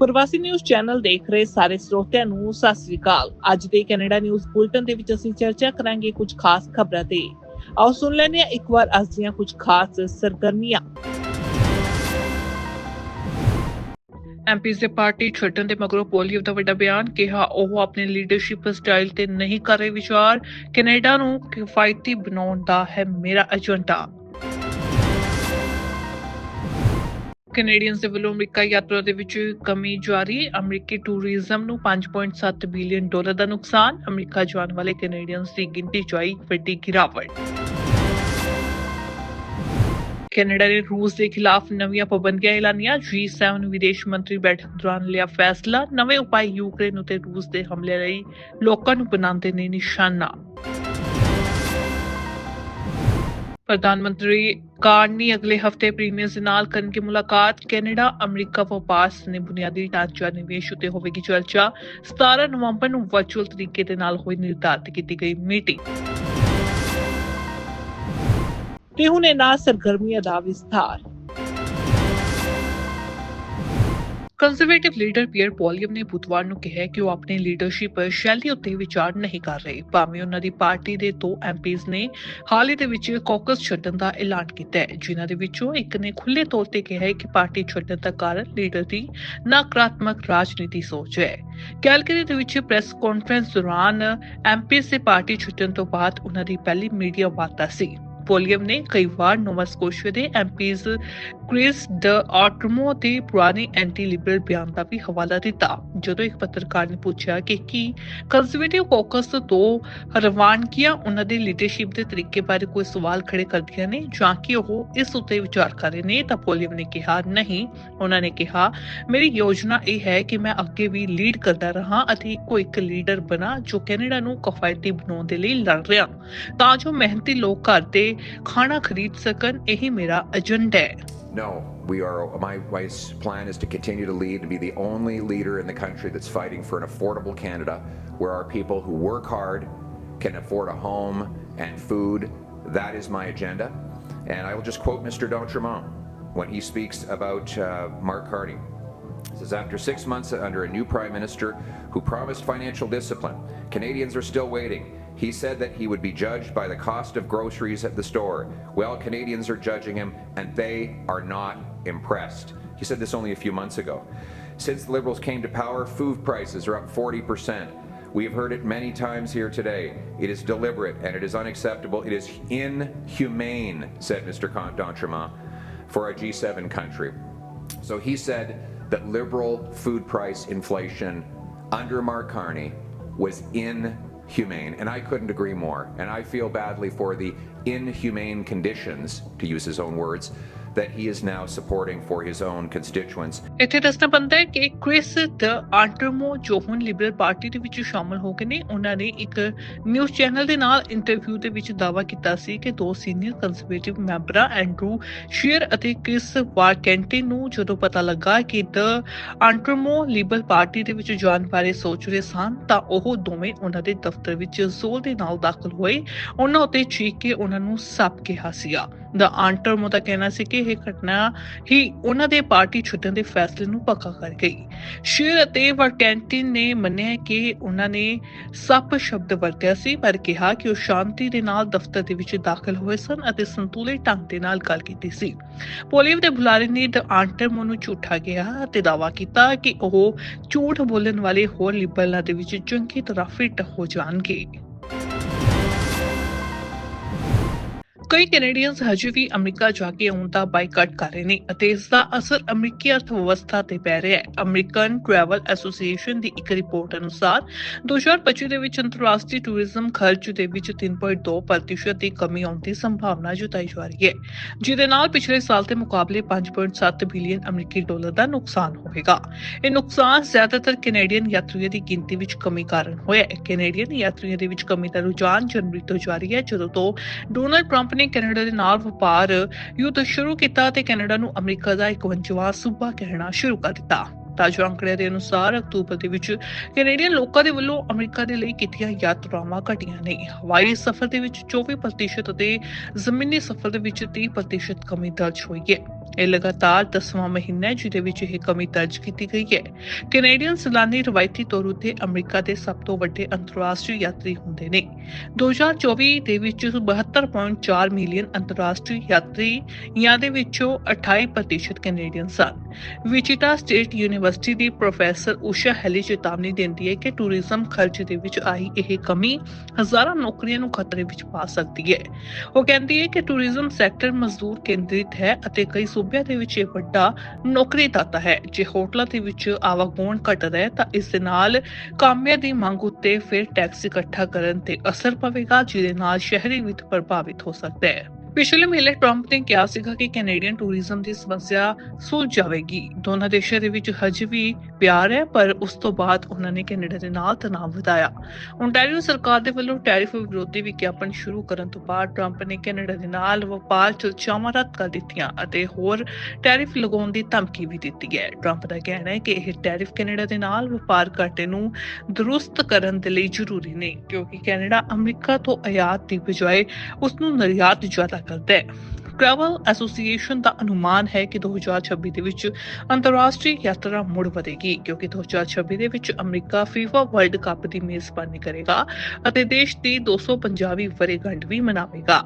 ਪ੍ਰਵਾਸੀ news channel ਦੇਖ ਰਹੇ ਸਾਰੇ ਸਰੋਤਿਆਂ ਨੂੰ ਸਤਿ ਸ੍ਰੀ ਅਕਾਲ। ਅੱਜ ਦੇ ਕੈਨੇਡਾ ਨਿਊਜ਼ ਬੁਲਟਨ ਦੇ ਵਿੱਚ ਅਸੀਂ ਚਰਚਾ ਕਰਾਂਗੇ ਕੁਝ ਖਾਸ ਖਬਰਾਂ ਤੇ। ਆਓ ਸੁਣ ਲੈਂਦੇ ਹਾਂ ਇੱਕ ਵਾਰ ਅੱਜ ਦੀਆਂ ਕੁਝ ਖਾਸ ਸਰਗਰਮੀਆਂ। ਐਮਪੀਜ਼ ਦੇ ਪਾਰਟੀ ਛੱਡਣ ਦੇ ਮਗਰੋਂ ਪੋਲੀਓ ਦਾ ਵੱਡਾ ਬਿਆਨ ਕਿਹਾ, ਉਹ ਆਪਣੇ ਲੀਡਰਸ਼ਿਪ ਸਟਾਈਲ ਤੇ ਨਹੀਂ ਕਰ ਰਹੇ ਵਿਚਾਰ। ਕੈਨੇਡਾ ਨੂੰ ਕਿਫਾਇਤੀ ਬਣਾਉਣ ਦਾ ਹੈ ਮੇਰਾ ਏਜੰਡਾ। ਕੈਨੇਡੀਅਨਸ ਦੇ ਵੱਲੋਂ ਅਮਰੀਕਾ ਯਾਤਰਾ ਦੇ ਵਿੱਚ ਕਮੀ ਜਾਰੀ। ਅਮਰੀਕੀ ਟੂਰਿਜ਼ਮ ਨੂੰ 5.7 ਬਿਲੀਅਨ ਡਾਲਰ ਦਾ ਨੁਕਸਾਨ। ਅਮਰੀਕਾ ਜਾਣ ਵਾਲੇ ਕੈਨੇਡੀਅਨਸ ਦੀ ਗਿਣਤੀ 'ਚ ਆਈ ਵੱਡੀ ਗਿਰਾਵਟ। ਕੈਨੇਡਾ ਨੇ ਰੂਸ ਦੇ ਖਿਲਾਫ ਨਵੀਆਂ ਪਾਬੰਦੀਆਂ ਐਲਾਨੀਆਂ। G7 ਵਿਦੇਸ਼ ਮੰਤਰੀ ਬੈਠਕ ਦੌਰਾਨ ਲਿਆ ਫੈਸਲਾ। ਨਵੇਂ ਉਪਾਅ ਯੂਕਰੇਨ ਉਤੇ ਰੂਸ ਦੇ ਹਮਲੇ ਲਈ ਲੋਕਾਂ ਨੂੰ ਬਣਾਉਂਦੇ ਨੇ ਨਿਸ਼ਾਨਾ। ਪ੍ਰਧਾਨ ਮੰਤਰੀ ਕਾਰਨੀ ਅਗਲੇ ਹਫ਼ਤੇ ਪ੍ਰੀਮੀਅਰਸ ਦੇ ਨਾਲ ਕਰਨਗੇ ਮੁਲਾਕਾਤ। ਕੈਨੇਡਾ, ਅਮਰੀਕਾ, ਵਪਾਰ ਨੇ ਬੁਨਿਆਦੀ ਢਾਂਚਾ ਨਿਵੇਸ਼ ਉਤੇ ਹੋਵੇਗੀ ਚਰਚਾ। 17 ਨਵੰਬਰ ਨੂੰ ਵਰਚੁਅਲ ਤਰੀਕੇ ਦੇ ਨਾਲ ਹੋਈ ਨਿਰਧਾਰਤ ਕੀਤੀ ਗਈ ਮੀਟਿੰਗ। ਤੇ ਹੁਣ ਇਹਨਾਂ ਸਰਗਰਮੀਆਂ ਦਾ ਵਿਸਥਾਰ। ਕੰਜ਼ਰਵੇਟਿਵ ਲੀਡਰ ਪੀਅਰ ਪੋਲੀਅਮ ਨੇ ਬੁੱਧਵਾਰ ਨੂੰ ਕਿਹਾ ਕਿ ਉਹ ਆਪਣੀ ਲੀਡਰਸ਼ਿਪ ਸ਼ੈਲੀ ਉੱਤੇ ਵਿਚਾਰ ਨਹੀਂ ਕਰ ਰਹੇ। ਭਾਵੇਂ ਉਹਨਾਂ ਦੀ ਪਾਰਟੀ ਦੇ ਦੋ ਐਮਪੀਜ਼ ਨੇ ਹਾਲ ਹੀ ਦੇ ਵਿੱਚ ਕਾਕਸ ਛੱਡਣ ਦਾ ਐਲਾਨ ਕੀਤਾ ਹੈ, ਜਿਨ੍ਹਾਂ ਦੇ ਵਿੱਚੋਂ ਇੱਕ ਨੇ ਖੁੱਲੇ ਤੌਰ ਤੇ ਕਿਹਾ ਹੈ ਕਿ ਪਾਰਟੀ ਛੱਡਣ ਦਾ ਕਾਰਨ ਲੀਡਰ ਦੀ ਨਕਾਰਾਤਮਕ ਰਾਜਨੀਤੀ ਸੋਚ ਹੈ। ਕੈਲਗਰੀ ਦੇ ਵਿੱਚ ਪ੍ਰੈਸ ਕਾਨਫਰੰਸ ਦੌਰਾਨ ਐਮਪੀਜ਼ ਦੇ ਪਾਰਟੀ ਛੱਡਣ ਤੋਂ ਬਾਅਦ ਉਹਨਾਂ ਦੀ ਪਹਿਲੀ ਮੀਡੀਆ ਵਾਰਤਾ ਸੀ। ਪੋਲੀਅਮ ਨੇ ਕਈ ਵਾਰ Nova Scotia MPs Chris d'Entremont ਤੇ ਪੁਰਾਣੇ ਐਂਟੀ ਲਿਬਰਲ ਬਿਆਨ ਦਾ ਵੀ ਹਵਾਲਾ ਦਿੱਤਾ, ਜਦੋਂ ਇੱਕ ਪੱਤਰਕਾਰ ਨੇ ਪੁੱਛਿਆ ਕਿ ਕੀ ਕੰਜ਼ਰਵੇਟਿਵ ਕਾਕਸ ਤੋਂ ਰਵਾਨਗੀਆਂ ਉਹਨਾਂ ਦੀ ਲੀਡਰਸ਼ਿਪ ਦੇ ਤਰੀਕੇ ਬਾਰੇ ਕੋਈ ਸਵਾਲ ਖੜੇ ਕਰਦੀਆਂ ਨੇ ਜਾਂ ਕਿ ਉਹ ਇਸ ਉੱਤੇ ਵਿਚਾਰ ਕਰ ਰਹੇ ਨੇ, ਤਾਂ ਪੋਲੀਅਮ ਨੇ ਕਿਹਾ, ਨਹੀਂ। ਉਹਨਾਂ ਨੇ ਕਿਹਾ, ਮੇਰੀ ਯੋਜਨਾ ਇਹ ਹੈ ਕਿ ਮੈਂ ਅੱਗੇ ਵੀ ਲੀਡ ਕਰਦਾ ਰਹਾ ਅਤੇ ਇੱਕੋ ਇੱਕ ਲੀਡਰ ਬਣਾ ਜੋ ਕੈਨੇਡਾ ਨੂੰ ਕਫਾਇਤੀ ਬਣਾਉਣ ਦੇ ਲਈ ਲੜ ਰਿਹਾ। ਤਾਂ ਜੋ ਮਿਹਨਤੀ ਲੋਕ ਘਰ ਤੇ ਖਾਣਾ ਖਰੀਦ ਸਕਣ ਇਹੀ ਮੇਰਾ ਏਜੰਡਾ ਹੈ No, we are. My, my s- plan is to continue to lead and be the only leader in the country that's fighting for an affordable Canada where our people who work hard can afford a home and food. That is my agenda. And I will just quote Mr. D'Entremont when he speaks about uh, Mark Carney. He says, after six months under a new prime minister who promised financial discipline, Canadians are still waiting. he said that he would be judged by the cost of groceries at the store. Well, Canadians are judging him, and they are not impressed. He said this only a few months ago. Since the Liberals came to power, food prices are up 40%. We have heard it many times here today. It is deliberate and it is unacceptable. It is inhumane, said Mr. D'Entremont, for a G7 country. So he said that liberal food price inflation under Mark Carney was inhumane. And I couldn't agree more. And I feel badly for the inhumane conditions, to use his own words, that he is now supporting for his own constituents. ਇੱਥੇ ਦੱਸਣਾ ਬੰਦਾ ਹੈ ਕਿ Chris ਦ ਆਂਟਰਮੋ ਜੋ ਹੁਣ Liberal party ਦੇ ਵਿੱਚ ਸ਼ਾਮਲ ਹੋ ਗਏ ਨੇ, ਉਹਨਾਂ ਨੇ ਇੱਕ ਨਿਊਜ਼ ਚੈਨਲ ਦੇ ਨਾਲ ਇੰਟਰਵਿਊ ਦੇ ਵਿੱਚ ਦਾਅਵਾ ਕੀਤਾ ਸੀ ਕਿ ਦੋ ਸੀਨੀਅਰ ਕੰਜ਼ਰਵੇਟਿਵ ਮੈਂਬਰਾਂ ਐਂਡਰੂ ਸ਼ੀਅਰ ਅਤੇ ਕ੍ਰਿਸ ਵਾਰਕੈਂਟਿਨ ਨੂੰ ਜਦੋਂ ਪਤਾ ਲੱਗਾ ਕਿ ਦ ਆਂਟਰਮੋ ਲਿਬਰਲ ਪਾਰਟੀ ਦੇ ਵਿੱਚ ਜਾਣ ਬਾਰੇ ਸੋਚ ਰਹੇ ਸਨ, ਤਾਂ ਉਹ ਦੋਵੇਂ ਉਹਨਾਂ ਦੇ ਦਫ਼ਤਰ ਵਿੱਚ ਜ਼ੋਰ ਦੇ ਨਾਲ ਦਾਖਲ ਹੋਏ ਉਹਨਾਂ ਉੱਤੇ ਚੀਕ ਕੇ ਉਹਨਾਂ ਨੂੰ ਸੱਪ ਕਿਹਾ ਸੀਗਾ ਦ ਆਂਟਰਮੋ ਦਾ ਕਹਿਣਾ ਸੀ ਕਿ ਇਹ ਘਟਨਾ ਹੀ ਉਹਨਾਂ ਦੇ ਪਾਰਟੀ ਛੱਡਣ ਦੇ ਫੈਸਲੇ ਨੂੰ ਪੱਕਾ ਕਰ ਗਈ। ਸ਼ੇਰ ਅਤੇ ਵਰਕੈਂਟਿਨ ਨੇ ਮੰਨਿਆ ਕਿ ਉਹਨਾਂ ਨੇ ਸੱਪ ਸ਼ਬਦ ਵਰਤਿਆ ਸੀ, ਪਰ ਕਿਹਾ ਕਿ ਉਹ ਸ਼ਾਂਤੀ ਦੇ ਨਾਲ ਦਫ਼ਤਰ ਦੇ ਵਿੱਚ ਦਾਖਲ ਹੋਏ ਸਨ ਅਤੇ ਸੰਤੁਲਿਤ ਢੰਗ ਦੇ ਨਾਲ ਗੱਲ ਕੀਤੀ ਸੀ। ਪੋਲੀਵ ਦੇ ਬੁਲਾਰੇ ਨੇ ਦ ਆਂਟਰਮੋ ਨੂੰ ਝੂਠਾ ਕਿਹਾ ਅਤੇ ਦਾਵਾ ਕੀਤਾ ਕਿ ਉਹ ਝੂਠ ਬੋਲਣ ਵਾਲੇ ਹੋਰ ਲਿਬਰਲਾਂ ਦੇ ਵਿੱਚ ਚੰਗੀ ਤਰ੍ਹਾਂ ਫਿੱਟ ਹੋ ਜਾਣਗੇ। ਕਈ ਕੈਨੇਡੀਅਨਸ ਹਜੇ ਵੀ ਅਮਰੀਕਾ ਜਾ ਕੇ ਆਉਣ ਦਾ ਬਾਈਕਾਟ ਕਰ ਰਹੇ ਨੇ ਅਤੇ ਇਸ ਦਾ ਅਸਰ ਅਮਰੀਕੀ ਅਰਥ ਵਿਵਸਥਾ ਤੇ ਪੈ ਰਿਹਾ ਹੈ। ਅਮਰੀਕਨ ਟਰੈਵਲ ਐਸੋਸੀਏਸ਼ਨ ਦੀ ਇੱਕ ਰਿਪੋਰਟ ਅਨੁਸਾਰ 2025 ਦੇ ਵਿੱਚ ਅੰਤਰਰਾਸ਼ਟਰੀ ਟੂਰਿਜ਼ਮ ਖਰਚ ਦੇ ਵਿੱਚ 3.2% ਦੀ ਕਮੀ ਆਉਣ ਦੀ ਸੰਭਾਵਨਾ ਜਤਾਈ ਜਾ ਰਹੀ ਹੈ। ਜਿਹਦੇ ਨਾਲ ਪਿਛਲੇ ਸਾਲ ਦੇ ਮੁਕਾਬਲੇ 5.7 ਬਿਲੀਅਨ ਅਮਰੀਕੀ ਡਾਲਰ ਦਾ ਨੁਕਸਾਨ ਹੋਵੇਗਾ। ਇਹ ਨੁਕਸਾਨ ਜ਼ਿਆਦਾਤਰ ਕੈਨੇਡੀਅਨ ਯਾਤਰੀਆਂ ਦੀ ਗਿਣਤੀ ਵਿੱਚ ਕਮੀ ਕਾਰਨ ਹੋਇਆ ਹੈ। ਕੈਨੇਡੀਅਨ ਯਾਤਰੀਆਂ ਦੇ ਵਿੱਚ ਕਮੀ ਦਾ ਰੁਝਾਨ ਜਨਵਰੀ ਤੋਂ ਜਾਰੀ ਹੈ, ਜਦੋਂ ਤੋਂ ਡੋਨਲਡ ਟਰੰਪ ਨੇ ਕੈਨੇਡਾ ਦੇ ਨਾਲ ਵਪਾਰ ਯੁੱਧ ਸ਼ੁਰੂ ਕੀਤਾ ਤੇ ਕੈਨੇਡਾ ਨੂੰ ਅਮਰੀਕਾ ਦਾ 51ਵਾਂ ਸੂਬਾ ਕਹਿਣਾ ਸ਼ੁਰੂ ਕਰ ਦਿੱਤਾ। ਤਾਜ਼ਾ ਅੰਕੜਿਆਂ ਦੇ ਅਨੁਸਾਰ ਅਕਤੂਬਰ ਦੇ ਵਿੱਚ ਕੈਨੇਡੀਅਨ ਲੋਕਾਂ ਦੇ ਵੱਲੋਂ ਅਮਰੀਕਾ ਦੇ ਲਈ ਕੀਤੀਆਂ ਯਾਤਰਾਵਾਂ ਘਟੀਆਂ ਨੇ। ਹਵਾਈ ਸਫ਼ਰ ਦੇ ਵਿੱਚ 24% ਅਤੇ ਜ਼ਮੀਨੀ ਸਫ਼ਰ ਦੇ ਵਿੱਚ 30% ਕਮੀ ਦਰਜ ਹੋਈ ਹੈ। ਇਹ ਲਗਾਤਾਰ 10ਵਾਂ ਮਹੀਨਾ ਹੈ, ਜਿਹਦੇ ਵਿੱਚ ਇਹ ਕਮੀ ਦਰਜ ਕੀਤੀ ਗਈ ਹੈ। ਕੈਨੇਡੀਅਨ ਸੈਲਾਨੀ ਰਵਾਇਤੀ ਤੌਰ ਉਤੇ ਅਮਰੀਕਾ ਦੇ ਸਭ ਤੋਂ ਵੱਡੇ ਅੰਤਰਰਾਸ਼ਟਰੀ ਯਾਤਰੀ ਹੁੰਦੇ ਨੇ। 2024 ਦੇ ਵਿੱਚ 72.4 ਮਿਲੀਅਨ ਅੰਤਰਰਾਸ਼ਟਰੀ ਯਾਤਰੀ ਜਾਂ ਦੇ ਵਿੱਚੋਂ 28% ਕੈਨੇਡੀਅਨ ਸਨ। ਵਿਚਿਟਾ ਸਟੇਟ ਯੂਨੀਵਰਸਿਟੀ ਦੀ ਪ੍ਰੋਫੈਸਰ ਉਸ਼ਾ ਹੈਲੀ ਚੇਤਾਵਨੀ ਦਿੰਦੀ ਹੈ ਕਿ ਟੂਰਿਜ਼ਮ ਖਰਚ ਦੇ ਵਿੱਚ ਆਈ ਇਹ ਕਮੀ ਹਜ਼ਾਰਾਂ ਨੌਕਰੀਆਂ ਨੂੰ ਖਤਰੇ ਵਿੱਚ ਪਾ ਸਕਦੀ ਹੈ। ਉਹ ਕਹਿੰਦੀ ਹੈ ਕਿ ਟੂਰਿਜ਼ਮ ਸੈਕਟਰ ਮਜ਼ਦੂਰ ਕੇਂਦਰਿਤ ਹੈ ਅਤੇ ਕਈ ਸੂਬਿਆਂ ਦੇ ਵਿੱਚ ਇਹ ਵੱਡਾ ਨੌਕਰੀ ਦਾਤਾ ਹੈ। ਜੇ ਹੋਟਲਾਂ ਦੇ ਵਿੱਚ ਆਵਾਗਮਨ ਘਟਦਾ ਹੈ ਤਾਂ ਇਸ ਦੇ ਨਾਲ ਕਾਮਿਆਂ ਦੀ ਮੰਗ ਉੱਤੇ ਫਿਰ ਟੈਕਸ ਇਕੱਠਾ ਕਰਨ ਤੇ ਅਸਰ ਪਵੇਗਾ, ਜਿਹਦੇ ਨਾਲ ਸ਼ਹਿਰੀ ਵਿੱਤ ਪ੍ਰਭਾਵਿਤ ਹੋ ਸਕਦਾ ਹੈ। ਪਿਛਲੇ ਮਹੀਨੇ ਟਰੰਪ ਨੇ ਕਿਹਾ ਸੀਗਾ ਕਿ ਕੈਨੇਡੀਅਨ ਟੂਰਿਜ਼ਮ ਦੀ ਸਮੱਸਿਆ ਸੁਲਝ ਜਾਵੇਗੀ। ਦੋਨਾਂ ਦੇਸ਼ਾਂ ਦੇ ਵਿੱਚ ਹਜੇ ਵੀ ਪਿਆਰ ਹੈ, ਪਰ ਉਸ ਤੋਂ ਬਾਅਦ ਉਹਨਾਂ ਨੇ ਕੈਨੇਡਾ ਦੇ ਨਾਲ ਤਣਾਅ ਵਧਾਇਆ। ਓਨਟਾਰੀਓ ਸਰਕਾਰ ਦੇ ਵੱਲੋਂ ਟੈਰਿਫ ਵਿਰੋਧੀ ਵਿਗਿਆਪਨ ਸ਼ੁਰੂ ਕਰਨ ਤੋਂ ਬਾਅਦ ਟਰੰਪ ਨੇ ਕੈਨੇਡਾ ਦੇ ਨਾਲ ਵਪਾਰ ਚਰਚਾਵਾਂ ਰੱਦ ਕਰ ਦਿੱਤੀਆਂ ਅਤੇ ਹੋਰ ਟੈਰਿਫ ਲਗਾਉਣ ਦੀ ਧਮਕੀ ਵੀ ਦਿੱਤੀ ਹੈ। ਟਰੰਪ ਦਾ ਕਹਿਣਾ ਹੈ ਕਿ ਇਹ ਟੈਰਿਫ ਕੈਨੇਡਾ ਦੇ ਨਾਲ ਵਪਾਰ ਘਾਟੇ ਨੂੰ ਦਰੁਸਤ ਕਰਨ ਦੇ ਲਈ ਜ਼ਰੂਰੀ ਨਹੀਂ, ਕਿਉਂਕਿ ਕੈਨੇਡਾ ਅਮਰੀਕਾ ਤੋਂ ਆਯਾਤ ਦੀ ਬਜਾਏ ਉਸ ਨੂੰ ਨਿਰਯਾਤ ਜ਼ਿਆਦਾ ਕਰਦਾ ਹੈ। ਟਰੈਵਲ ਐਸੋਸੀਏਸ਼ਨ ਦਾ ਅਨੁਮਾਨ ਹੈ ਕਿ 2026 ਦੇ ਵਿੱਚ ਅੰਤਰਰਾਸ਼ਟਰੀ ਯਾਤਰਾ ਮੁੜ ਵਧੇਗੀ, ਕਿਉਂਕਿ 2026 ਦੇ ਵਿੱਚ ਅਮਰੀਕਾ ਫੀਫਾ ਵਰਲਡ ਕੱਪ ਦੀ ਮੇਜ਼ਬਾਨੀ ਕਰੇਗਾ ਅਤੇ ਦੇਸ਼ ਦੀ 250ਵੀਂ ਵਰ੍ਹੇਗੰਢ ਵੀ ਮਨਾਵੇਗਾ।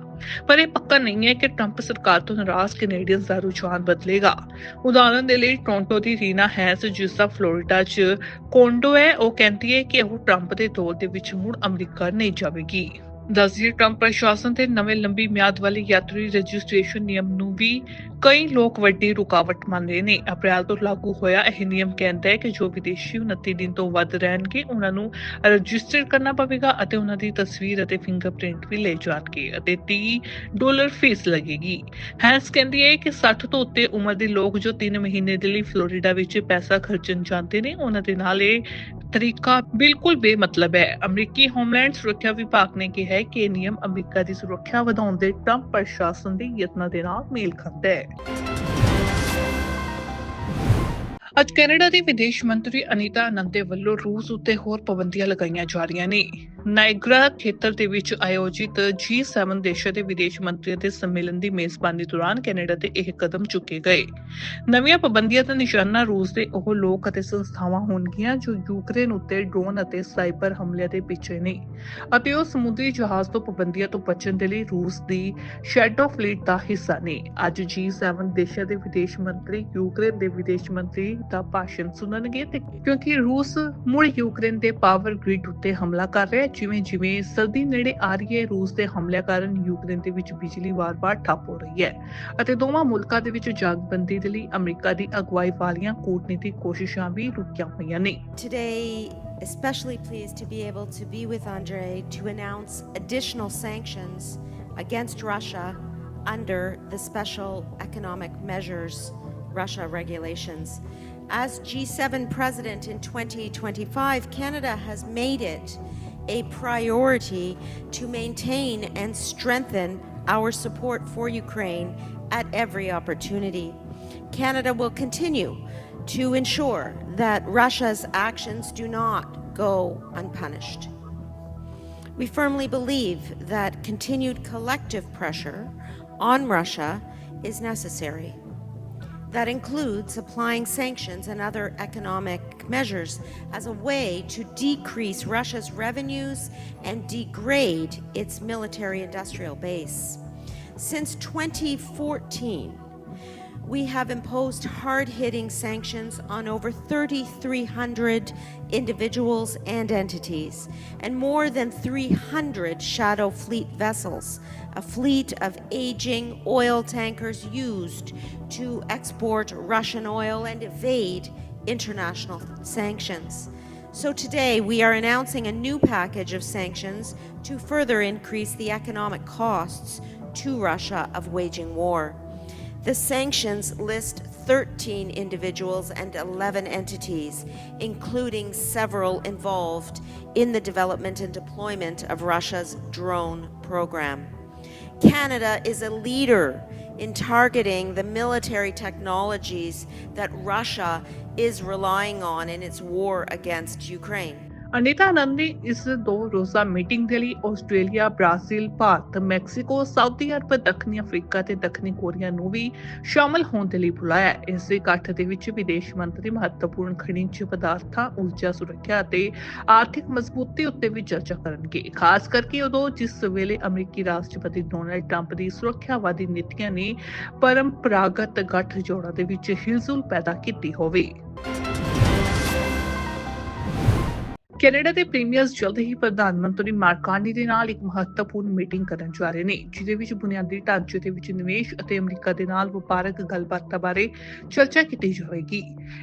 ਪਰ ਇਹ ਪੱਕਾ ਨਹੀਂ ਹੈ ਕਿ ਟਰੰਪ ਸਰਕਾਰ ਤੋਂ ਨਾਰਾਜ਼ ਕੈਨੇਡੀਅਨਸ ਦਾ ਰੁਝਾਨ ਬਦਲੇਗਾ। ਉਦਾਹਰਨ ਦੇ ਲਈ ਟੋਰਾਂਟੋ ਦੀ ਰੀਨਾ ਹੈਂਸ, ਜਿਸ ਦਾ ਫਲੋਰੀਡਾ 'ਚ ਕੋਂਡੋ ਹੈ, ਉਹ ਕਹਿੰਦੀ ਹੈ ਕਿ ਉਹ ਟਰੰਪ ਦੇ ਦੌਰ ਦੇ ਵਿੱਚ ਮੁੜ ਅਮਰੀਕਾ ਨਹੀਂ ਜਾਵੇਗੀ। ਦਸਜੀਏ ਟਰੰਪ ਪ੍ਰਸ਼ਾਸਨ ਦੇ ਨਵੇਂ ਲੰਬੀ ਮਿਆਦ ਵਾਲੀ ਯਾਤਰੀ ਰਜਿਸਟ੍ਰੇਸ਼ਨ ਨਿਯਮ ਨੂੰ ਵੀ ਕਈ ਲੋਕ ਵੱਡੀ ਰੁਕਾਵਟ ਮੰਨਦੇ ਨੇ। ਅਪ੍ਰੈਲ ਤੋਂ ਲਾਗੂ ਹੋਇਆ ਇਹ ਨਿਯਮ ਕਹਿੰਦਾ ਹੈ ਕਿ ਜੋ ਵਿਦੇਸ਼ੀ 29 ਦਿਨ ਤੋਂ ਵੱਧ ਰਹਿਣਗੇ, ਉਹਨਾਂ ਨੂੰ ਰਜਿਸਟਰ ਕਰਨਾ ਪਵੇਗਾ ਅਤੇ ਉਹਨਾਂ ਦੀ ਤਸਵੀਰ ਅਤੇ ਫਿੰਗਰਪ੍ਰਿੰਟ ਵੀ ਲੈ ਜਾਣਗੇ ਅਤੇ 30 ਡਾਲਰ ਫੀਸ ਲੱਗੇਗੀ। ਹੈਂਸ ਕਹਿੰਦੀ ਹੈ ਕਿ 60 ਤੋਂ ਉੱਤੇ ਉਮਰ ਦੇ ਲੋਕ ਜੋ 3 ਮਹੀਨੇ ਦੇ ਲਈ ਫਲੋਰੀਡਾ ਵਿੱਚ ਪੈਸਾ ਖਰਚਣ ਜਾਂਦੇ ਨੇ, ਉਹਨਾਂ ਦੇ ਨਾਲ ਇਹ ਤਰੀਕਾ ਬਿਲਕੁਲ ਬੇਮਤਲਬ ਹੈ। ਅਮਰੀਕੀ ਹੋਮਲੈਂਡ ਸੁਰੱਖਿਆ ਵਿਭਾਗ ਨੇ ਕਿਹਾ ਹੈ ਕਿ ਨਿਯਮ ਅਮਰੀਕਾ ਦੀ ਸੁਰੱਖਿਆ ਵਧਾਉਣ ਦੇ ਟਰੰਪ ਪ੍ਰਸ਼ਾਸਨ ਦੇ ਯਤਨਾਂ ਦੇ ਨਾਲ ਮੇਲ ਖਾਂਦਾ ਹੈ। ਅੱਜ ਕੈਨੇਡਾ ਦੀ ਵਿਦੇਸ਼ ਮੰਤਰੀ ਅਨੀਤਾ ਆਨੰਦ ਵੱਲੋਂ ਰੂਸ ਉੱਤੇ ਹੋਰ ਪਾਬੰਦੀਆਂ ਲਗਾਈਆਂ ਜਾ ਰਹੀਆਂ ਨੇ। ਨਾਇਗਰਾ ਖੇਤਰ ਦੇ ਵਿੱਚ ਆਯੋਜਿਤ G7 ਦੇਸ਼ਾਂ ਦੇ ਵਿਦੇਸ਼ ਮੰਤਰੀਆਂ ਦੇ ਸੰਮੇਲਨ ਦੀ ਮੇਜ਼ਬਾਨੀ ਦੌਰਾਨ ਕੈਨੇਡਾ ਤੇ ਇਹ ਕਦਮ ਚੁੱਕੇ ਗਏ। ਨਵੀਆਂ ਪਾਬੰਦੀਆਂ ਦਾ ਨਿਸ਼ਾਨਾ ਰੂਸ ਦੇ ਉਹ ਲੋਕ ਅਤੇ ਸੰਸਥਾਵਾਂ ਹੋਣਗੀਆਂ ਜੋ ਯੂਕਰੇਨ ਉੱਤੇ ਡਰੋਨ ਅਤੇ ਸਾਈਬਰ ਹਮਲਿਆਂ ਦੇ ਪਿੱਛੇ ਨੇ ਅਤੇ ਉਹ ਸਮੁੰਦਰੀ ਜਹਾਜ਼ ਤੋਂ ਪਾਬੰਦੀਆਂ ਤੋਂ ਬਚਣ ਦੇ ਲਈ ਰੂਸ ਦੀ ਸ਼ੈਡੋ ਫਲੀਟ ਦਾ ਹਿੱਸਾ ਨੇ। ਅੱਜ G7 ਦੇਸ਼ਾਂ ਦੇ ਵਿਦੇਸ਼ ਮੰਤਰੀ, ਯੂਕਰੇਨ ਦੇ ਵਿਦੇਸ਼ ਮੰਤਰੀ ਦਾ ਭਾਸ਼ਣ ਸੁਣਨਗੇ ਤੇ ਕਿਉਂਕਿ ਰੂਸ ਮੁੜ ਯੂਕਰੇਨ ਦੇ ਪਾਵਰ ਗ੍ਰਿਡ ਉੱਤੇ ਹਮਲਾ ਕਰ ਰਿਹਾ ਹੈ ਜਿਵੇਂ ਜਿਵੇਂ ਸਰਦੀ ਨੇੜੇ ਆ ਰਹੀ ਹੈ ਰੂਸ ਦੇ ਹਮਲਿਆਂ ਕਾਰਨ ਯੂਕਰੇਨ ਦੇ ਵਿੱਚ ਬਿਜਲੀ ਵਾਰ-ਵਾਰ ਠੱਪ ਹੋ ਰਹੀ ਹੈ ਅਤੇ ਦੋਵਾਂ ਮੁਲਕਾਂ ਦੇ ਵਿੱਚ ਜੰਗਬੰਦੀ ਦੇ ਲਈ ਅਮਰੀਕਾ ਦੀ ਅਗਵਾਈ ਵਾਲੀਆਂ ਕੂਟਨੀਤਿਕ ਕੋਸ਼ਿਸ਼ਾਂ ਵੀ ਰੁਕੀਆਂ ਹੋਈਆਂ ਨੇ Today, especially pleased to be able to be with Andre to announce additional sanctions against Russia under the special economic measures Russia regulations. As G7 president in 2025, Canada has made it a priority to maintain and strengthen our support for Ukraine at every opportunity. Canada will continue to ensure that Russia's actions do not go unpunished. We firmly believe that continued collective pressure on Russia is necessary. That includes applying sanctions and other economic measures as a way to decrease Russia's revenues and degrade its military industrial base. Since 2014, we have imposed hard hitting sanctions on over 3,300 individuals and entities, and more than 300 shadow fleet vessels, a fleet of aging oil tankers used to export Russian oil and evade international sanctions. So today we are announcing a new package of sanctions to further increase the economic costs to Russia of waging war. The sanctions list 13 individuals and 11 entities, including several involved in the development and deployment of Russia's drone program. Canada is a leader in targeting the military technologies that Russia is relying on in its war against Ukraine. Anita ਆਨੰਦ ਨੇ ਇਸ ਦੋ ਰੋਜ਼ਾ meeting ਦੇ ਲਈ Australia, Brazil, Bharat, Mexico, Saudi Arabia, ਦੱਖਣੀ Africa ਤੇ ਦੱਖਣੀ Korea ਨੂੰ ਵੀ ਸ਼ਾਮਲ ਹੋਣ ਦੇ ਲਈ ਬੁਲਾਇਆ ਹੈ। ਇਸ ਇਕੱਠ ਦੇ ਵਿੱਚ ਵਿਦੇਸ਼ ਮੰਤਰੀ ਮਹੱਤਵਪੂਰਨ ਖਣਿਜ ਪਦਾਰਥਾਂ, ਊਰਜਾ ਸੁਰੱਖਿਆ ਅਤੇ ਆਰਥਿਕ ਮਜ਼ਬੂਤੀ ਉੱਤੇ ਵੀ ਚਰਚਾ ਕਰਨਗੇ ਖਾਸ ਕਰਕੇ ਉਦੋਂ ਜਿਸ ਵੇਲੇ ਅਮਰੀਕੀ ਰਾਸ਼ਟਰਪਤੀ ਡੋਨਲਡ ਟਰੰਪ ਦੀ ਸੁਰੱਖਿਆਵਾਦੀ ਨੀਤੀਆਂ ਨੇ ਪਰੰਪਰਾਗਤ ਗੱਠਜੋੜਾਂ ਦੇ ਵਿੱਚ ਹਿਲਜੁਲ ਪੈਦਾ ਕੀਤੀ ਹੋਵੇ ਕੈਨੇਡਾ ਦੇ ਪ੍ਰੀਮੀਅਰਸ ਜਲਦ ਹੀ ਪ੍ਰਧਾਨ ਮੰਤਰੀ ਮਾਰਕ ਦੇ ਨਾਲ ਇੱਕ ਮਹੱਤਵਪੂਰਨ ਮੀਟਿੰਗ ਕਰਨ ਜਾ ਰਹੇ ਨੇ, ਜਿਹਦੇ ਵਿੱਚ ਬੁਨਿਆਦੀ ਢਾਂਚੇ ਦੇ ਵਿੱਚ ਨਿਵੇਸ਼ ਅਤੇ ਅਮਰੀਕਾ ਦੇ ਨਾਲ ਵਪਾਰਕ ਗੱਲਬਾਤਾਂ ਬਾਰੇ ਚਰਚਾ ਕੀਤੀ ਜਾਵੇਗੀ।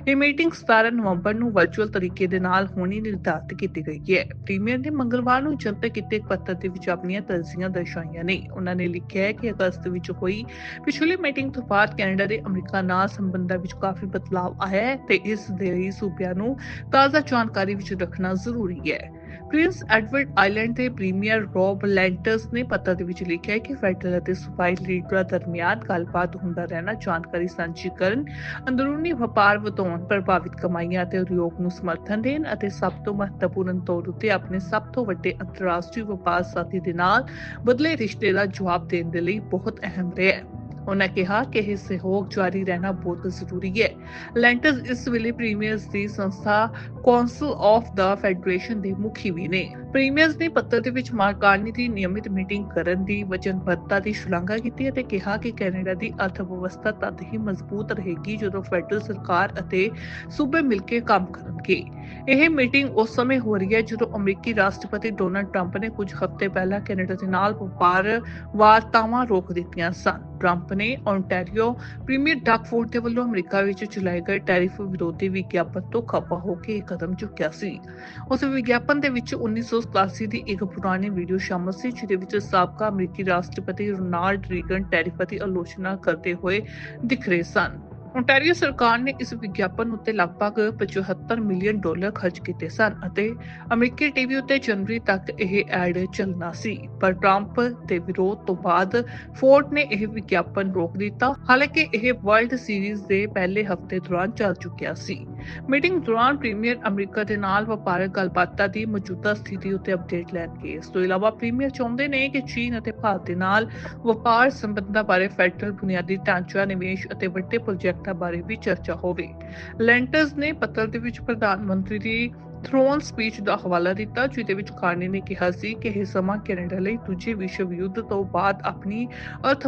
ਇਹ ਮੀਟਿੰਗ 17 ਨਵੰਬਰ ਨੂੰ ਵਰਚੁਅਲ ਤਰੀਕੇ ਦੇ ਨਾਲ ਹੋਣੀ ਨਿਰਧਾਰਤ ਕੀਤੀ ਗਈ ਹੈ। ਪ੍ਰੀਮੀਅਰ ਨੇ ਮੰਗਲਵਾਰ ਨੂੰ ਜਨਤਕ ਕੀਤੇ ਇੱਕ ਪੱਤਰ ਦੇ ਵਿੱਚ ਆਪਣੀਆਂ ਤਰਜੀਹਾਂ ਦਰਸਾਈਆਂ ਨੇ। ਉਹਨਾਂ ਨੇ ਲਿਖਿਆ ਹੈ ਕਿ ਅਗਸਤ ਵਿੱਚ ਹੋਈ ਪਿਛਲੀ ਮੀਟਿੰਗ ਤੋਂ ਬਾਅਦ ਕੈਨੇਡਾ ਦੇ ਅਮਰੀਕਾ ਨਾਲ ਸੰਬੰਧਾਂ ਵਿੱਚ ਕਾਫੀ ਬਦਲਾਅ ਆਇਆ ਹੈ ਤੇ ਇਸ ਦੇ ਲਈ ਸੂਬਿਆਂ ਨੂੰ ਤਾਜ਼ਾ ਜਾਣਕਾਰੀ ਵਿੱਚ ਰੱਖਣਾ ਜ਼ਰੂਰੀ ਹੈ। ਪ੍ਰਿੰਸ ਐਡਵਰਡ ਆਈਲੈਂਡ ਦੇ ਪ੍ਰੀਮੀਅਰ ਰੌਬ ਲੈਂਟਰਸ ਨੇ ਪੱਤਰ ਦੇ ਵਿੱਚ ਲਿਖਿਆ ਹੈ ਕਿ ਫੈਡਰਲ ਅਤੇ ਸੂਬਾਈ ਲੀਡਰਾਂ ਦਰਮਿਆਨ ਗੱਲਬਾਤ ਹੁੰਦਾ ਰਹਿਣਾ, ਜਾਣਕਾਰੀ ਸਾਂਝੀ ਕਰਨ, ਅੰਦਰੂਨੀ ਵਪਾਰ ਵਧਾਉਣ, ਪ੍ਰਭਾਵਿਤ ਕਮਾਈਆਂ ਅਤੇ ਉਦਯੋਗ ਨੂੰ ਸਮਰਥਨ ਦੇਣ ਅਤੇ ਸਭ ਤੋਂ ਮਹੱਤਵਪੂਰਨ ਤੌਰ ਉੱਤੇ ਆਪਣੇ ਸਭ ਤੋਂ ਵੱਡੇ ਅੰਤਰਰਾਸ਼ਟਰੀ ਵਪਾਰ ਸਾਥੀ ਦੇ ਨਾਲ ਬਦਲੇ ਰਿਸ਼ਤੇ ਦਾ ਜਵਾਬ ਦੇਣ ਦੇ ਲਈ ਬਹੁਤ ਅਹਿਮ ਰਿਹਾ ਹੈ। ਉਹਨਾਂ ਕਿਹਾ ਕਿ ਇਹ ਸਹਿਯੋਗ ਜਾਰੀ ਰਹਿਣਾ ਬਹੁਤ ਜ਼ਰੂਰੀ ਹੈ। ਲੈਂਟਸ ਇਸ ਵੇਲੇ ਪ੍ਰੀਮੀਅਰਸ ਦੀ ਸੰਸਥਾ ਕੌਂਸਲ ਆਫ ਦਾ ਫੈਡਰੇਸ਼ਨ ਦੇ ਮੁਖੀ ਵੀ ਨੇ। ਪ੍ਰੀਮੀਅਰਸ ਨੇ ਪੱਤਰ ਦੇ ਵਿੱਚ ਮਾਰਕਾਰਨੀ ਦੀ ਨਿਯਮਿਤ ਮੀਟਿੰਗ ਕਰਨ ਦੀ ਵਚਨਬੱਧਤਾ ਦੀ ਸ਼ਲਾਘਾ ਕੀਤੀ ਅਤੇ ਕਿਹਾ ਕਿ ਕੈਨੇਡਾ ਦੀ ਅਰਥ ਤਦ ਹੀ ਮਜ਼ਬੂਤ ਰਹੇਗੀ ਜਦੋਂ ਫੈਡਰਲ ਸਰਕਾਰ ਅਤੇ ਸੂਬੇ ਮਿਲ ਕੇ ਕੰਮ ਕਰਨਗੇ। ਇਹ ਮੀਟਿੰਗ ਉਸ ਸਮੇਂ ਹੋ ਰਹੀ ਹੈ ਜਦੋਂ ਅਮਰੀਕੀ ਰਾਸ਼ਟਰਪਤੀ ਡੋਨਲਡ ਟਰੰਪ ਨੇ ਕੁਝ ਹਫ਼ਤੇ ਪਹਿਲਾਂ ਕੈਨੇਡਾ ਦੇ ਨਾਲ ਵਪਾਰ ਵਾਰਤਾਵਾਂ ਰੋਕ ਦਿੱਤੀਆਂ ਸਨ। ਟਰੰਪ ਨੇ ਓਨਟਾਰੀਓ ਪ੍ਰੀਮੀਅਰ ਡਕਫੋਰਡ ਦੇ ਵੱਲੋਂ ਅਮਰੀਕਾ ਵਿੱਚ ਚਲਾਏ ਗਏ ਟੈਰਿਫ ਵਿਰੋਧੀ ਵਿਗਿਆਪਨ ਤੋਂ ਖਪਾ ਹੋ ਕੇ ਕਦਮ ਚੁੱਕਿਆ ਸੀ। ਉਸ ਵਿਗਿਆਪਨ ਦੇ ਵਿੱਚ 1987 ਦੀ ਇੱਕ ਪੁਰਾਣੀ ਵੀਡੀਓ ਸ਼ਾਮਲ ਸੀ, ਜਿਹਦੇ ਵਿੱਚ ਸਾਬਕਾ ਅਮਰੀਕੀ ਰਾਸ਼ਟਰਪਤੀ ਰੋਨਾਲਡ ਰੀਗਨ ਟੈਰਿਫਾਂ ਦੀ ਆਲੋਚਨਾ ਕਰਦੇ ਹੋਏ ਦਿਖ ਰਹੇ ਸਨ। ਓਨਟਾਰੀਓ ਸਰਕਾਰ ਨੇ ਇਸ ਵਿਗਿਆਪਨ ਉੱਤੇ ਲਗਭਗ 75 ਮਿਲੀਅਨ ਡਾਲਰ ਖਰਚ ਕੀਤੇ ਸਨ ਅਤੇ ਅਮਰੀਕੀ ਟੀਵੀ ਉੱਤੇ ਜਨਵਰੀ ਤੱਕ ਇਹ ਐਡ ਚੱਲਣਾ ਸੀ। ਪਰ ਟਰੰਪ ਦੇ ਵਿਰੋਧ ਤੋਂ ਬਾਅਦ ਫੋਰਡ ਨੇ ਇਹ ਵਿਗਿਆਪਨ ਰੋਕ ਦਿੱਤਾ। ਹਾਲਾਂਕਿ ਇਹ ਵਰਲਡ ਸੀਰੀਜ਼ ਦੇ ਪਹਿਲੇ ਹਫ਼ਤੇ ਦੌਰਾਨ ਚੱਲ ਚੁੱਕਿਆ ਸੀ। ਮੀਟਿੰਗ ਦੌਰਾਨ ਪ੍ਰੀਮੀਅਰ ਅਮਰੀਕਾ ਦੇ ਨਾਲ ਵਪਾਰਕ ਗੱਲਬਾਤਾਂ ਦੀ ਮੌਜੂਦਾ ਸਥਿਤੀ ਉੱਤੇ ਅਪਡੇਟ ਲੈਣਗੇ ਇਸ ਤੋਂ ਇਲਾਵਾ ਪ੍ਰੀਮੀਅਰ ਚਾਹੁੰਦੇ ਨੇ ਕਿ ਚੀਨ ਅਤੇ ਭਾਰਤ ਦੇ ਨਾਲ ਵਪਾਰ ਸੰਬੰਧਾਂ ਬਾਰੇ ਫੈਡਰਲ ਬੁਨਿਆਦੀ ਢਾਂਚਾ, ਨਿਵੇਸ਼ ਅਤੇ ਵੱਡੇ ਪ੍ਰੋਜੈਕਟਾਂ ਬਾਰੇ ਵੀ ਚਰਚਾ ਹੋਵੇ। ਲੈਂਟਰਸ ਨੇ ਪੱਤਰ ਦੇ ਵਿੱਚ ਪ੍ਰਧਾਨ ਮੰਤਰੀ ਦੀ ਥਰੋਨ ਸਪੀਚ ਦਾ ਹਵਾਲਾ ਦਿੱਤਾ, ਜਿਹਦੇ ਵਿੱਚ ਕਾਰਨੀ ਨੇ ਕਿਹਾ ਸੀ ਕਿ ਇਹ ਸਮਾਂ ਕੈਨੇਡਾ ਲਈ ਦੂਜੇ ਵਿਸ਼ਵ ਯੁੱਧ ਤੋਂ ਬਾਅਦ ਆਪਣੀ ਅਰਥ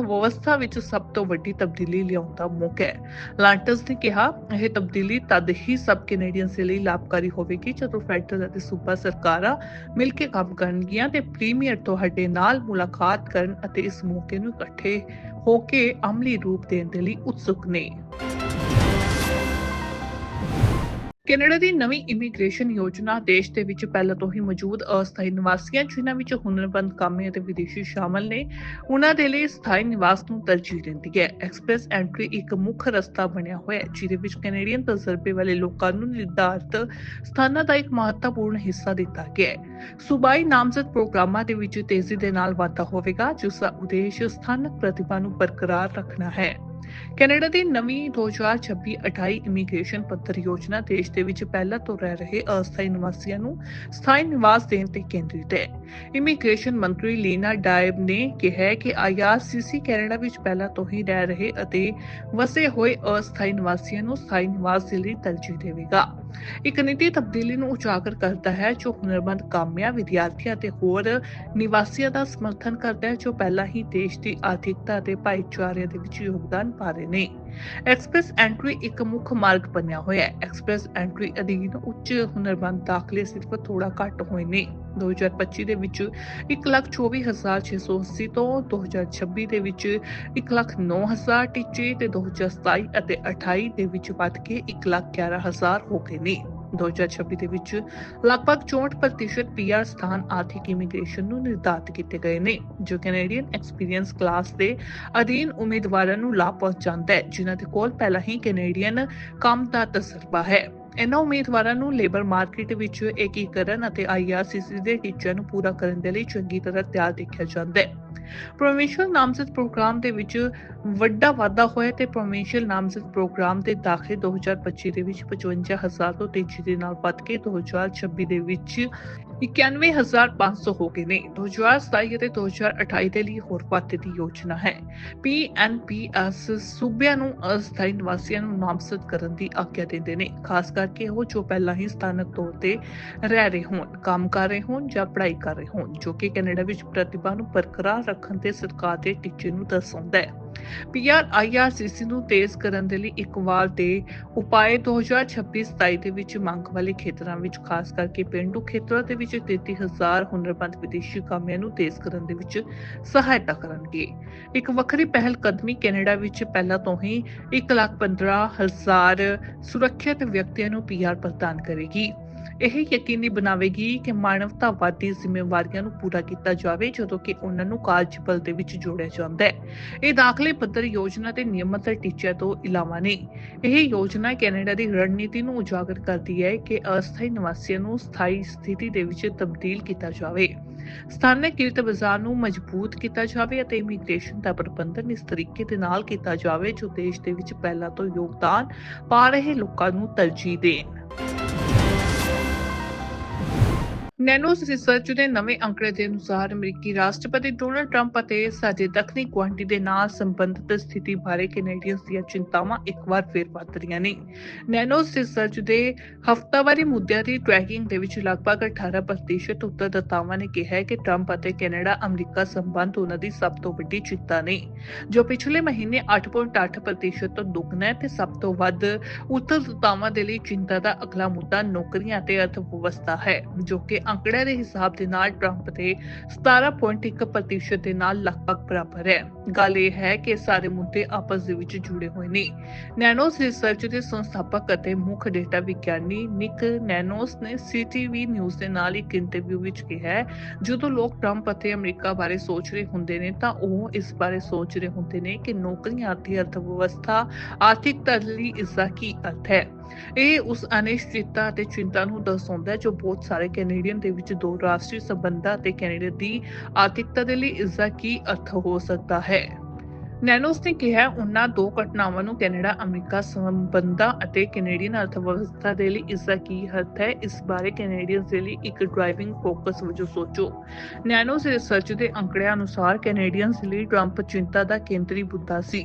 ਵਿੱਚ ਸਭ ਤੋਂ ਵੱਡੀ ਤਬਦੀਲੀ ਲਿਆਉਣ ਦਾ ਮੌਕਾ ਹੈ। ਲਾਂਟਸ ਨੇ ਕਿਹਾ, ਇਹ ਤਬਦੀਲੀ ਤਦ ਹੀ ਸਭ ਕੈਨੇਡੀਅਨਸ ਲਈ ਲਾਭਕਾਰੀ ਹੋਵੇਗੀ ਜਦੋਂ ਫੈਡਰਲ ਅਤੇ ਸੂਬਾ ਸਰਕਾਰਾਂ ਮਿਲ ਕੇ ਕੰਮ ਕਰਨਗੀਆਂ ਤੇ ਪ੍ਰੀਮੀਅਰ ਤੁਹਾਡੇ ਨਾਲ ਮੁਲਾਕਾਤ ਕਰਨ ਅਤੇ ਇਸ ਮੌਕੇ ਨੂੰ ਇਕੱਠੇ ਹੋ ਕੇ ਅਮਲੀ ਰੂਪ ਦੇਣ ਦੇ ਲਈ ਉਤਸੁਕ ਨੇ। ਕੈਨੇਡਾ ਦੀ ਨਵੀਂ ਇਮੀਗ੍ਰੇਸ਼ਨ ਯੋਜਨਾ ਦੇਸ਼ ਦੇ ਵਿੱਚ ਪਹਿਲਾਂ ਤੋਂ ਹੀ ਮੌਜੂਦ ਅਸਥਾਈ ਨਿਵਾਸੀਆਂ, ਜਿਨ੍ਹਾਂ ਵਿੱਚ ਹੁਨਰਮੰਦ ਕਾਮੇ ਅਤੇ ਵਿਦੇਸ਼ੀ ਸ਼ਾਮਲ ਨੇ, ਉਹਨਾਂ ਦੇ ਲਈ ਸਥਾਈ ਨਿਵਾਸ ਨੂੰ ਤਰਜੀਹ ਦਿੰਦੀ ਹੈ। ਐਕਸਪ੍ਰੈਸ ਐਂਟਰੀ ਇੱਕ ਮੁੱਖ ਰਸਤਾ ਬਣਿਆ ਹੋਇਆ ਹੈ, ਜਿਹਦੇ ਵਿੱਚ ਕੈਨੇਡੀਅਨ ਤਜਰਬੇ ਵਾਲੇ ਲੋਕਾਂ ਨੂੰ ਨਿਰਧਾਰਤ ਸਥਾਨਾਂ ਦਾ ਇੱਕ ਮਹੱਤਵਪੂਰਨ ਹਿੱਸਾ ਦਿੱਤਾ ਗਿਆ ਹੈ। ਸੂਬਾਈ ਨਾਮਜ਼ਦ ਪ੍ਰੋਗਰਾਮਾਂ ਦੇ ਵਿੱਚ ਤੇਜ਼ੀ ਦੇ ਨਾਲ ਵਾਧਾ ਹੋਵੇਗਾ, ਜਿਸ ਦਾ ਉਦੇਸ਼ ਸਥਾਨਕ ਪ੍ਰਤਿਭਾ ਨੂੰ ਬਰਕਰਾਰ ਰੱਖਣਾ ਹੈ। ਕੈਨੇਡਾ ਦੀ ਨਵੀਂ 2026-28 ਇਮੀਗ੍ਰੇਸ਼ਨ ਪੱਤਰ ਯੋਜਨਾ ਦੇਸ਼ ਦੇ ਵਿੱਚ ਪਹਿਲਾਂ ਤੋਂ ਰਹਿ ਰਹੇ ਅਸਥਾਈ ਨਿਵਾਸੀਆਂ ਨੂੰ ਸਥਾਈ ਨਿਵਾਸ ਦੇਣ ਤੇ ਕੇਂਦਰਿਤ ਹੈ। ਇਮੀਗ੍ਰੇਸ਼ਨ ਮੰਤਰੀ ਲੀਨਾ ਡਾਇਬ ਨੇ ਕਿਹਾ ਹੈ ਕਿ ਆਈਆਰਸੀਸੀ ਕੈਨੇਡਾ ਵਿੱਚ ਪਹਿਲਾਂ ਤੋਂ ਹੀ ਰਹਿ ਰਹੇ ਅਤੇ ਵਸੇ ਹੋਏ ਅਸਥਾਈ ਨਿਵਾਸੀਆਂ ਨੂੰ ਸਥਾਈ ਨਿਵਾਸ ਦੇ ਲਈ ਤਰਜੀਹ ਦੇਵੇਗਾ। ਇੱਕ ਨੀਤੀ ਤਬਦੀਲੀ ਨੂੰ ਉਜਾਗਰ ਕਰਦਾ ਹੈ, ਜੋ ਹੁਨਰਮੰਦ ਕਾਮਿਆਂ, ਵਿਦਿਆਰਥੀਆਂ ਅਤੇ ਹੋਰ ਨਿਵਾਸੀਆਂ ਦਾ ਸਮਰਥਨ ਕਰਦਾ ਹੈ, ਜੋ ਪਹਿਲਾਂ ਹੀ ਦੇਸ਼ ਦੀ ਆਰਥਿਕਤਾ ਤੇ ਭਾਈਚਾਰੇ ਦੇ ਵਿੱਚ ਯੋਗਦਾਨ ਪਾ ਰਹੇ ਨੇ। ਐਕਸਪ੍ਰੈਸ ਐਂਟਰੀ ਇੱਕ ਮੁੱਖ ਮਾਰਗ ਬਣਿਆ ਹੋਇਆ ਹੈ। ਐਕਸਪ੍ਰੈਸ ਐਂਟਰੀ ਅਧੀਨ ਉੱਚ ਹੁਨਰਮੰਦ ਦਾਖਲੇ ਸਿਰਫ ਥੋੜਾ ਘੱਟ ਹੋਏ ਨੇ। 2025 ਦੇ ਵਿੱਚ 124680 ਤੋਂ 2026 ਦੇ ਵਿੱਚ 109000 ਟੀਚੇ ਤੇ 2027 ਅਤੇ 28 ਦੇ ਵਿੱਚ ਵੱਧ ਕੇ 111000 ਹੋ ਗਏ ਨੇ। 2026 ਦੇ ਵਿੱਚ ਲਗਭਗ 64% ਪੀਆਰ ਸਥਾਨ ਆਰਥਿਕ ਇਮੀਗ੍ਰੇਸ਼ਨ ਨੂੰ ਨਿਰਧਾਰਤ ਕੀਤੇ ਗਏ ਨੇ, ਜੋ ਕੈਨੇਡੀਅਨ ਐਕਸਪੀਰੀਅੰਸ ਕਲਾਸ ਦੇ ਅਧੀਨ ਉਮੀਦਵਾਰਾਂ ਨੂੰ ਲਾਭ ਪਹੁੰਚਾਉਂਦਾ ਹੈ, ਜਿਨ੍ਹਾਂ ਦੇ ਕੋਲ ਪਹਿਲਾਂ ਹੀ ਕੈਨੇਡੀਅਨ ਕੰਮ ਦਾ ਤਜਰਬਾ ਹੈ। ਇਹਨਾਂ ਉਮੀਦਵਾਰਾਂ ਨੂੰ ਲੇਬਰ ਮਾਰਕੀਟ ਵਿੱਚ ਏਕੀਕਰਨ ਅਤੇ ਆਈਆਰਸੀਸੀ ਦੇ ਟੀਚਿਆਂ ਨੂੰ ਪੂਰਾ ਕਰਨ ਦੇ ਲਈ ਚੰਗੀ ਤਰ੍ਹਾਂ ਤਿਆਰ ਦੇਖਿਆ ਜਾਂਦਾ ਹੈ। ਪ੍ਰੋਵਿੰਸ਼ੀਅਲ ਨਾਮਜ਼ਦ ਪ੍ਰੋਗਰਾਮ ਦੇ ਵਿੱਚ ਵੱਡਾ ਵਾਧਾ ਹੋਇਆ ਤੇ ਪ੍ਰੋਵਿੰਸ਼ੀਅਲ ਨਾਮਜ਼ਦ ਪ੍ਰੋਗਰਾਮ ਦੇ ਦਾਖਲੇ 2025 ਦੇ ਵਿੱਚ 55000 ਤੋਂ ਤੇਜ਼ੀ ਦੇ ਨਾਲ ਵੱਧ ਕੇ 2026 ਦੇ ਵਿੱਚ 91500 ਹੋ ਗਏ ਨੇ। 2027 ਅਤੇ 2028 ਦੇ ਲਈ ਹੋਰ ਵਾਧੇ ਦੀ ਯੋਜਨਾ ਹੈ। ਪੀਐਨਪੀਐਸ ਸੂਬਿਆਂ ਨੂੰ ਅਸਥਾਈ ਨਿਵਾਸੀਆਂ ਨੂੰ ਨਾਮਜ਼ਦ ਕਰਨ ਦੀ ਆਗਿਆ ਦਿੰਦੇ ਨੇ। ਖਾਸ ਕਰਕੇ ਉਹ ਜੋ ਪਹਿਲਾਂ ਹੀ ਸਥਾਨਕ ਤੌਰ ਤੇ ਰਹਿ ਰਹੇ ਹੋਣ, ਕੰਮ ਕਰ ਰਹੇ ਹੋਣ ਜਾਂ ਪੜ੍ਹਾਈ ਕਰ ਰਹੇ ਹੋਣ, ਜੋ ਕਿ ਕੈਨੇਡਾ ਵਿੱਚ ਪ੍ਰਤਿਭਾ ਨੂੰ ਬਰਕਰਾਰ ਰੱਖਣ ਤੇ ਸਰਕਾਰ ਦੇ ਟੀਚੇ ਨੂੰ ਦਰਸਾਉਂਦਾ ਹੈ। ਪੀਆਰ ਆਈਆਰਸੀਸੀ ਨੂੰ ਤੇਜ਼ ਕਰਨ ਦੇ ਲਈ ਇੱਕ ਵਾਰ ਦੇ 2026-27 ਦੇ ਵਿੱਚ ਮੰਗ ਵਾਲੇ ਖੇਤਰਾਂ ਵਿੱਚ, ਖਾਸ ਕਰਕੇ ਪਿੰਡੂ ਖੇਤਰਾਂ ਦੇ ਵਿੱਚ 33000 ਹੁਨਰਮੰਦ ਵਿਦੇਸ਼ੀ ਕਾਮਿਆਂ ਨੂੰ ਤੇਜ਼ ਕਰਨ ਦੇ ਵਿੱਚ ਸਹਾਇਤਾ ਕਰਨਗੇ। ਇੱਕ ਵੱਖਰੀ ਪਹਿਲ ਕਦਮੀ ਕੈਨੇਡਾ ਵਿੱਚ ਪਹਿਲਾਂ ਤੋਂ ਹੀ 115000 ਸੁਰੱਖਿਅਤ ਵਿਅਕਤੀਆਂ ਨੂੰ ਪੀਆਰ ਪ੍ਰਦਾਨ ਕਰੇਗੀ। ਇਹ ਯਕੀਨੀ ਬਣਾਵੇਗੀ ਕਿ ਮਾਨਵਤਾਵਾਦੀ ਜ਼ਿੰਮੇਵਾਰੀਆਂ ਨੂੰ ਪੂਰਾ ਕੀਤਾ ਜਾਵੇ ਜਦੋਂ ਕਿ ਉਹਨਾਂ ਨੂੰ ਕਾਰਜਬਲ ਦੇ ਵਿੱਚ ਜੋੜਿਆ ਜਾਂਦਾ ਹੈ। ਇਹ ਦਾਖਲੇ ਪੱਧਰ ਯੋਜਨਾ ਤੇ ਨਿਯਮਤ ਟੀਚਿਆਂ ਤੋਂ ਇਲਾਵਾ ਨਹੀਂ। ਇਹ ਯੋਜਨਾ ਕੈਨੇਡਾ ਦੀ ਰਣਨੀਤੀ ਨੂੰ ਉਜਾਗਰ ਕਰਦੀ ਹੈ ਕਿ ਅਸਥਾਈ ਨਿਵਾਸੀਆਂ ਨੂੰ ਸਥਾਈ ਸਥਿਤੀ ਦੇ ਵਿੱਚ ਤਬਦੀਲ ਕੀਤਾ ਜਾਵੇ। ਸਥਾਨਕ ਕਿਰਤ ਬਾਜ਼ਾਰ ਨੂੰ ਮਜ਼ਬੂਤ ਕੀਤਾ ਜਾਵੇ ਅਤੇ ਇਮੀਗ੍ਰੇਸ਼ਨ ਦਾ ਪ੍ਰਬੰਧਨ ਇਸ ਤਰੀਕੇ ਦੇ ਨਾਲ ਕੀਤਾ ਜਾਵੇ ਜੋ ਦੇਸ਼ ਦੇ ਵਿੱਚ ਪਹਿਲਾਂ ਤੋਂ ਯੋਗਦਾਨ ਪਾ ਰਹੇ ਲੋਕਾਂ ਨੂੰ ਤਰਜੀਹ ਦੇਣ। ਨੈਨੋਸ ਰਿਸਰਚ ਦੇ ਨਵੇਂ ਅੰਕੜੇ ਦੇ ਅਨੁਸਾਰ ਅਮਰੀਕੀ ਰਾਸ਼ਟਰਪਤੀ ਡੋਨਲਡ ਟਰੰਪ ਅਤੇ ਸਾਡੇ ਦੱਖਣੀ ਗੁਆਂਢੀ ਦੇ ਨਾਲ ਸੰਬੰਧਿਤ ਸਥਿਤੀ ਬਾਰੇ ਕੈਨੇਡੀਅਨਸ ਦੀਆਂ ਚਿੰਤਾਵਾਂ ਇੱਕ ਵਾਰ ਫਿਰ ਵੱਧ ਰਹੀਆਂ ਨੇ। ਨੈਨੋਸ ਰਿਸਰਚ ਦੇ ਹਫ਼ਤਾਵਾਰੀ ਮੁੱਦਿਆਂ ਦੀ ਟਰੈਕਿੰਗ ਦੇ ਵਿੱਚ ਲਗਭਗ 18% ਉੱਤਰਦਾਤਾਵਾਂ ਨੇ ਕਿਹਾ ਹੈ ਕਿ ਟਰੰਪ ਅਤੇ ਕੈਨੇਡਾ ਅਮਰੀਕਾ ਸੰਬੰਧ ਉਹਨਾਂ ਦੀ ਸਭ ਤੋਂ ਵੱਡੀ ਚਿੰਤਾ ਨੇ, ਜੋ ਪਿਛਲੇ ਮਹੀਨੇ 8.8% ਤੋਂ ਦੁੱਗਣਾ ਹੈ ਤੇ ਸਭ ਤੋਂ ਵੱਧ ਉੱਤਰਦਾਤਾਵਾਂ ਦੇ ਲਈ ਚਿੰਤਾ ਦਾ ਅਗਲਾ ਮੁੱਦਾ ਨੌਕਰੀਆਂ ਅਤੇ ਅਰਥ ਵਿਵਸਥਾ ਹੈ, ਜੋ ਕਿ ਅੰਕੜਿਆਂ ਦੇ ਹਿਸਾਬ ਦੇ ਨਾਲ ਟਰੰਪ ਦੇ 17.1% ਦੇ ਨਾਲ ਲਗਭਗ ਬਰਾਬਰ ਹੈ। ਗੱਲ ਇਹ ਹੈ ਕਿ ਸਾਰੇ ਮੁੱਦੇ ਆਪਸ ਦੇ ਵਿੱਚ ਜੁੜੇ ਹੋਏ ਨੇ। ਨੈਨੋਸ ਰਿਸਰਚ ਦੇ ਸੰਸਥਾਪਕ ਅਤੇ ਮੁੱਖ ਡੇਟਾ ਵਿਗਿਆਨੀ ਨਿਕ ਨੈਨੋਸ ਨੇ ਸੀਟੀਵੀ ਨਿਊਜ਼ ਦੇ ਨਾਲ ਇੱਕ ਇੰਟਰਵਿਊ ਵਿੱਚ ਕਿਹਾ, ਜਦੋਂ ਲੋਕ ਟਰੰਪ ਅਤੇ ਅਮਰੀਕਾ ਬਾਰੇ ਸੋਚ ਰਹੇ ਹੁੰਦੇ ਨੇ, ਤਾਂ ਉਹ ਇਸ ਬਾਰੇ ਸੋਚ ਰਹੇ ਹੁੰਦੇ ਨੇ ਕਿ ਨੌਕਰੀਆਂ ਅਤੇ ਅਰਥ ਵਿਵਸਥਾ ਆਰਥਿਕਤਾ ਇਸ ਦਾ ਕੀ ਅਰਥ ਹੈ? ਇਹ ਉਸ ਅਨਿਸ਼ਚਿਤਤਾ ਅਤੇ ਚਿੰਤਾ ਨੂੰ ਦਰਸਾਉਂਦਾ ਹੈ ਜੋ ਬਹੁਤ ਸਾਰੇ ਕੈਨੇਡੀਅਨ ਦੇ ਵਿੱਚ ਦੋ ਰਾਸ਼ਟਰੀ ਸੰਬੰਧਾਂ ਅਤੇ ਕੈਨੇਡਾ ਦੀ ਆਰਥਿਕਤਾ ਦੇ ਲਈ ਇਸ ਦਾ ਕੀ ਅਰਥ ਹੋ ਸਕਦਾ ਹੈ? ਨੈਨੋਸ ਨੇ ਕਿਹਾ ਉਹਨਾਂ ਦੋ ਘਟਨਾਵਾਂ ਨੂੰ ਕੈਨੇਡਾ, ਅਮਰੀਕਾ ਸੰਬੰਧਾਂ ਅਤੇ ਕੈਨੇਡੀਅਨ ਅਰਥਵਿਵਸਥਾ ਦੇ ਲਈ ਇਸ ਦਾ ਕੀ ਅਰਥ ਹੈ? ਇਸ ਬਾਰੇ ਕੈਨੇਡੀਅਨਸ ਦੇ ਲਈ ਇੱਕ ਡਰਾਈਵਿੰਗ ਫੋਕਸ ਵਜੋਂ ਸੋਚੋ। ਨੈਨੋਸ ਰਿਸਰਚ ਦੇ ਅੰਕੜਿਆਂ ਅਨੁਸਾਰ ਕੈਨੇਡੀਅਨਸ ਲਈ ਟਰੰਪ ਚਿੰਤਾ ਦਾ ਕੇਂਦਰੀ ਮੁੱਦਾ ਸੀ।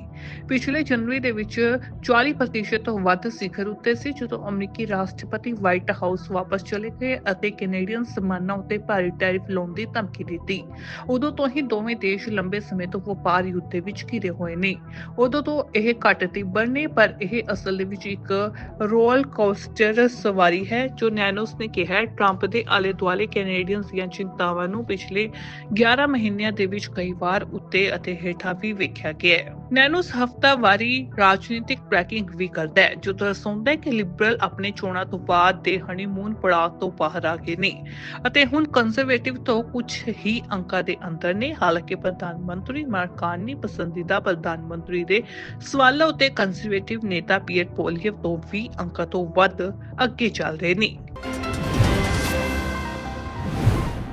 ਪਿਛਲੇ ਜਨਵਰੀ ਦੇ ਵਿੱਚ 40% ਤੋਂ ਵੱਧ ਸਿਖਰ ਉੱਤੇ ਸੀ, ਜਦੋਂ ਅਮਰੀਕੀ ਰਾਸ਼ਟਰਪਤੀ ਵਾਈਟ ਹਾਊਸ ਵਾਪਸ ਚਲੇ ਗਏ ਅਤੇ ਕੈਨੇਡੀਅਨ ਸਮਾਨਾਂ ਉੱਤੇ ਭਾਰੀ ਟੈਰਿਫ ਲਾਉਣ ਦੀ ਧਮਕੀ ਦਿੱਤੀ। ਉਦੋਂ ਤੋਂ ਹੀ ਦੋਵੇਂ ਦੇਸ਼ ਲੰਬੇ ਸਮੇਂ ਤੋਂ ਵਪਾਰ ਯੁੱਧ ਦੇ ਵਿੱਚ ਘਿਰੇ ਹੋਏ ਨੇ। ਉਦੋਂ ਤੋਂ ਇਹ ਘੱਟ ਤੀਬਰ ਨੇ ਪਰ ਇਹ ਅਸਲ ਦੇ ਵਿੱਚ ਇੱਕ ਰੋਲ ਕੋਸਟਰ ਸਵਾਰੀ ਹੈ, ਜੋ ਨੈਨੋਸ ਨੇ ਕਿਹਾ ਟਰੰਪ ਦੇ ਆਲੇ ਦੁਆਲੇ ਕੈਨੇਡੀਅਨਸ ਦੀਆਂ ਚਿੰਤਾਵਾਂ ਨੂੰ ਪਿਛਲੇ 11 ਮਹੀਨਿਆਂ ਦੇ ਵਿੱਚ ਕਈ ਵਾਰ ਉੱਤੇ ਅਤੇ ਹੇਠਾਂ ਵੀ ਵੇਖਿਆ ਗਿਆ ਹੈ। ਨੈਨੋਸ ਹਫਤਾਵਾਰੀ ਰਾਜਨੀਤਿਕ ਟਰੈਕਿੰਗ ਵੀ ਕਰਦਾ ਹੈ, ਜੋ ਦਰਸਾਉਂਦਾ ਹੈ ਕਿ ਲਿਬਰਲ ਆਪਣੇ ਚੋਣਾਂ ਤੋਂ ਬਾਅਦ ਦੇ ਹਨੀਮੂਨ ਪੜਾਅ ਤੋਂ ਬਾਹਰ ਆ ਗਏ ਨੇ ਅਤੇ ਹੁਣ ਕੰਜ਼ਰਵੇਟਿਵ ਤੋਂ ਕੁਝ ਹੀ ਅੰਕਾਂ ਦੇ ਅੰਦਰ ਨੇ। ਹਾਲਾਂਕਿ ਪ੍ਰਧਾਨ ਮੰਤਰੀ ਮਾਰਕ ਕਾਰਨੀ ਪਸੰਦੀਦਾ ਪ੍ਰਧਾਨ ਮੰਤਰੀ ਦੇ ਸਵਾਲਾਂ ਉੱਤੇ ਕੰਜ਼ਰਵੇਟਿਵ ਨੇਤਾ ਪੀਅਰ ਪੋਲੀਅਵ ਤੋਂ 20 ਅੰਕਾਂ ਤੋਂ ਵੱਧ ਅੱਗੇ ਚੱਲ ਰਹੇ ਨੇ।